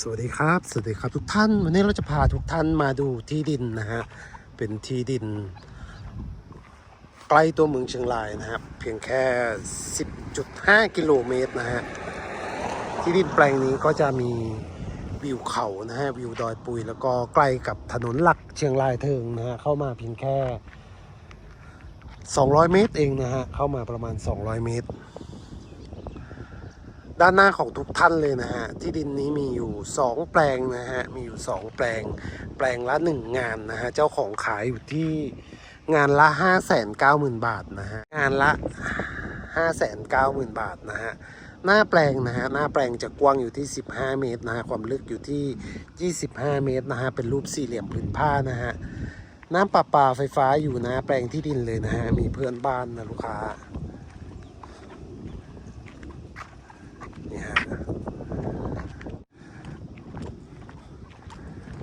สวัสดีครับ สวัสดีครับทุกท่าน วันนี้เราจะพาทุกท่านมาดูที่ดินนะฮะ เป็นที่ดิน ใกล้ตัวเมืองเชียงรายนะครับ เพียงแค่ 10.5 กิโลเมตรนะฮะ ที่ดินแปลงนี้ก็จะมีวิวเขานะฮะ วิวดอยปุย แล้วก็ใกล้กับถนนหลักเชียงรายเทิงนะฮะ เข้ามาเพียงแค่ 200 เมตรเองนะฮะ เข้ามาประมาณ 200 เมตร ด้านหน้าของทุกท่านเลยนะฮะ ที่ดินนี้มีอยู่ 2 แปลงนะฮะ มีอยู่ 2 แปลง แปลงละ 1 งานนะฮะ เจ้าของขายอยู่ที่งานละ 590,000 บาทนะฮะ งานละ 590,000 บาทนะฮะ หน้าแปลงนะฮะ หน้าแปลงจะกว้างอยู่ที่ 15 เมตรนะฮะ ความลึกอยู่ที่ 25 เมตรนะฮะ เป็นรูปสี่เหลี่ยมผืนผ้านะฮะ น้ำประปาไฟฟ้าอยู่นะแปลงที่ดินเลยนะฮะ มีเพื่อนบ้านนะลูกค้า นี่ฮะ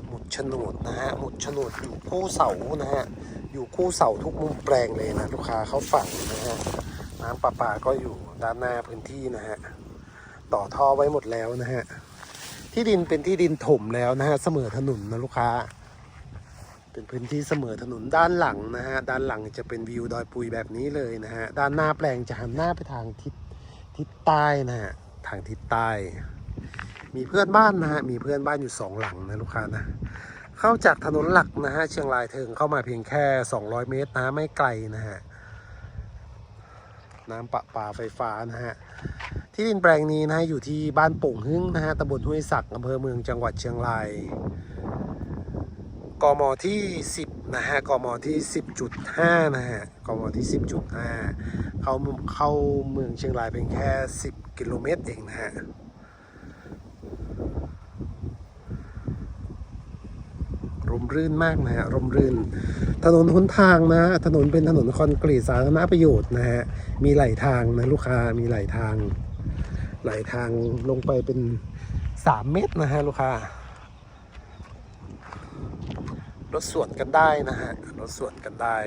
หมุดโฉ นดนะฮะหมุดโฉนดอยู่คู่เสานะฮะอยู่คู่เสาทุกมุมแปลงเลยนะลูกค้าเขาฝั่งนะฮะน้ำประปาก็อยู่ด้านหน้าพื้นที่นะฮะต่อท่อไว้หมดแล้วนะฮะที่ดินเป็นที่ดินถมแล้วนะฮะเสมอถนนนะลูกค้า เป็นพื้นที่เสมอถนนด้านหลังนะฮะด้านหลังจะเป็นวิวดอยปุยแบบนี้เลยนะฮะด้านหน้าแปลงจะหันหน้าไปทางทิศทิศใต้นะฮะทางทิศใต้มีเพื่อนบ้านนะฮะ มีเพื่อนบ้านอยู่สองหลังนะลูกค้านะ เข้าจากถนนหลักนะฮะเชียงรายเทิงเข้ามาเพียงแค่ 200 เมตรนะไม่ไกลนะฮะน้ำประปาไฟฟ้านะฮะที่ดินแปลงนี้นะฮะอยู่ที่บ้านโป่งหึ้งนะฮะตำบลห้วยศักดิ์อำเภอเมืองจังหวัดเชียงรายกมที่ 10นะฮะกมที่ 10.5นะฮะกมที่ 10.5 เข้าเข้าเมืองเชียงรายเป็นแค่ 10 กิโลเมตรเองนะฮะ ร่มรื่นมากนะฮะร่มรื่น ถนนหนทางนะ ถนนเป็นถนนคอนกรีตสาธารณประโยชน์นะฮะมีไหลทางนะลูกค้ามีไหลทาง ไหลทางลงไปเป็น 3 เมตรนะฮะลูกค้ารถสวนกันได้นะฮะรถสวนกันได้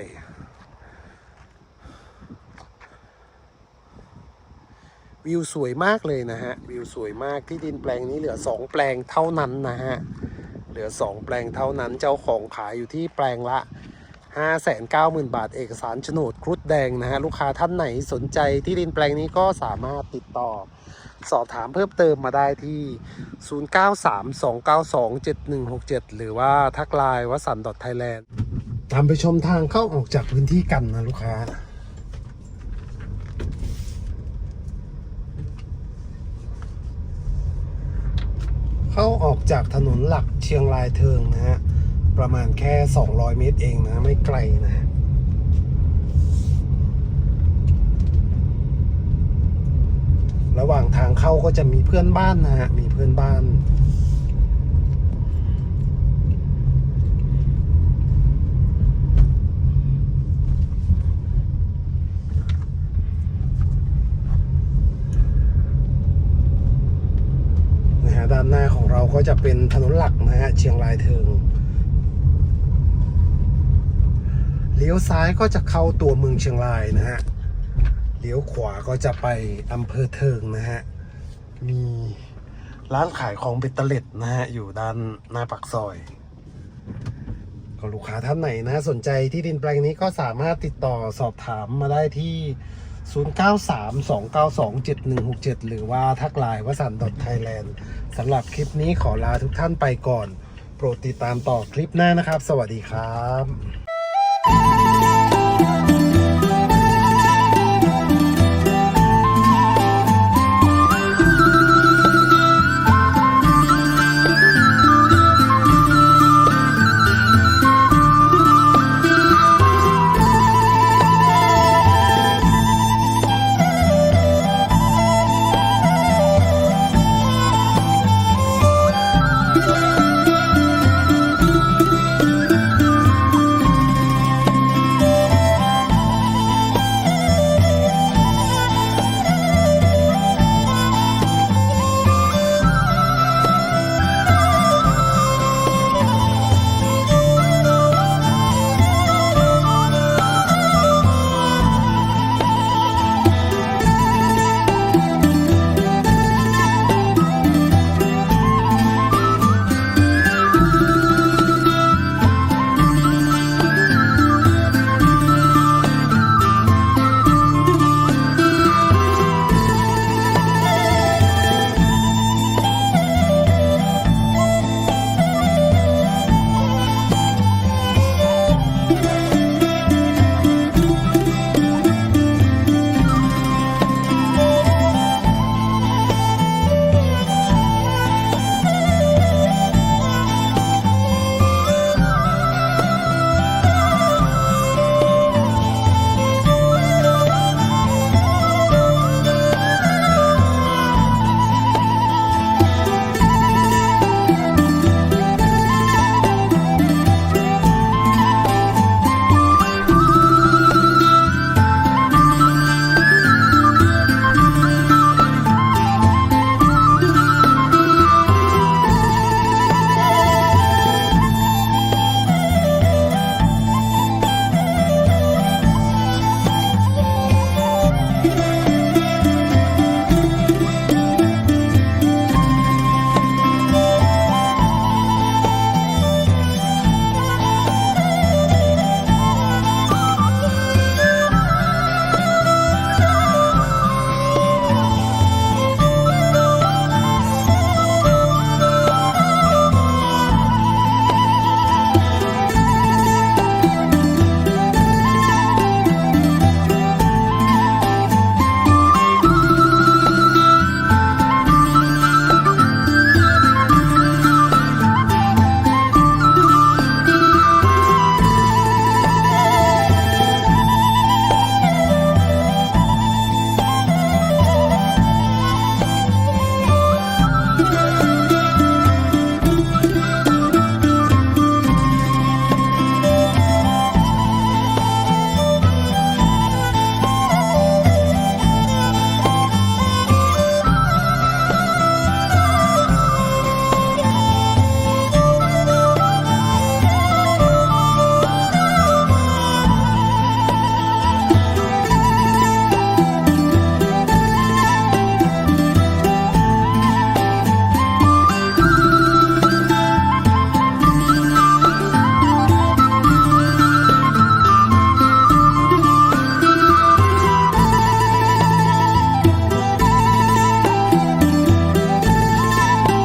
วิวสวยมากเลยนะฮะวิวสวยมากที่ดินแปลงนี้เหลือ 2 แปลงเท่านั้นนะฮะ เหลือ 2 แปลงเท่านั้นเจ้าของขายอยู่ที่แปลงละ 590,000 บาท เอกสารโฉนดครุฑแดงนะฮะลูกค้าท่านไหนสนใจที่ดินแปลงนี้ก็สามารถติดต่อ สอบถามเพิ่มเติมมาได้ที่ 0932927167 หรือว่าทักไลน์วสันต์ไทยแลนด์ตามไปชมทางเข้าออกจากพื้นที่กันนะลูกค้า เข้า ออกจากถนนหลักเชียงรายเทิงนะฮะ ประมาณแค่ 200 เมตรเองนะ ไม่ไกลนะฮะระหว่างทางเข้าก็จะมีเพื่อนบ้านนะฮะ มีเพื่อนบ้าน นะฮะด้านหน้าของเราก็จะเป็นถนนหลักนะฮะเชียงรายเทิงเลี้ยวซ้ายก็จะเข้าตัวเมืองเชียงรายนะฮะเลี้ยวขวาก็จะไปอำเภอเทิงนะฮะมีร้านขายของเบตเตอร์เล็ดนะฮะอยู่ด้านหน้าปากซอยก็ลูกค้าท่านไหนนะสนใจที่ดินแปลงนี้ก็สามารถติดต่อสอบถามมาได้ที่ 0932927167 หรือว่าทักไลน์วสันต์ไทยแลนด์สำหรับคลิปนี้ขอลาทุกท่านไปก่อน โปรดติดตามต่อคลิปหน้านะครับ สวัสดีครับ